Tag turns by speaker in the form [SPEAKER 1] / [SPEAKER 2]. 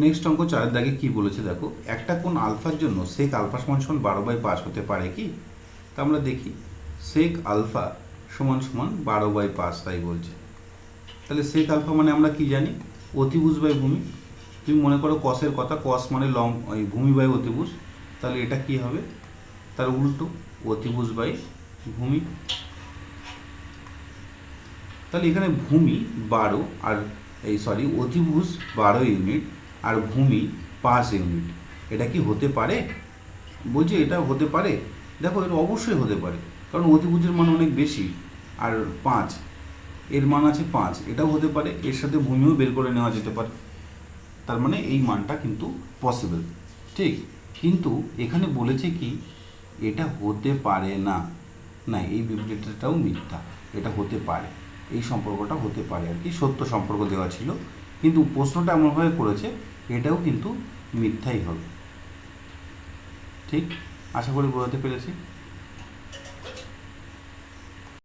[SPEAKER 1] Next অঙ্ক চারের দাগে কি বলেছে দেখো, একটা কোন আলফার জন্য সেক আলফা সমান সমান বারো বাই পাঁচ হতে পারে কি? তা আমরা দেখি সেক আলফা সমান সমান বারো বাই পাঁচ তাই বলছে। তাহলে সেক আলফা মানে আমরা কি জানি? অতিভুজ বাই ভূমি। তুমি মনে করো কসের কথা কস মানে লং, ওই ভূমি বাই অতিভুজ। তাহলে এটা কি হবে? তার উল্টো, অতিভুজ বাই ভূমি। তাহলে এখানে ভূমি বারো আর এই সরি অতিভুজ বারো ইউনিট আর ভূমি পাঁচ ইউনিট। এটা কি হতে পারে? বলছি, এটা হতে পারে। দেখো, এটা অবশ্যই হতে পারে, কারণ অতিভুজের মান অনেক বেশি। আর পাঁচ, এর মান আছে পাঁচ, এটাও হতে পারে, এর সাথে ভূমিও বের করে নেওয়া যেতে পারে। তার মানে এই মানটা কিন্তু পসিবল ঠিক? কিন্তু এখানে বলেছে কি, এটা হতে পারে না। না, এই বিবৃতিটাও মিথ্যা, এটা হতে পারে, এই সম্পর্কটা হতে পারে আর কি, সত্য সম্পর্ক দেওয়া ছিল। কিন্তু প্রশ্নটা এমনভাবে করেছে এটাও কিন্তু মিথ্যাই হবে। ঠিক? আশা করি বোঝাতে পেরেছি।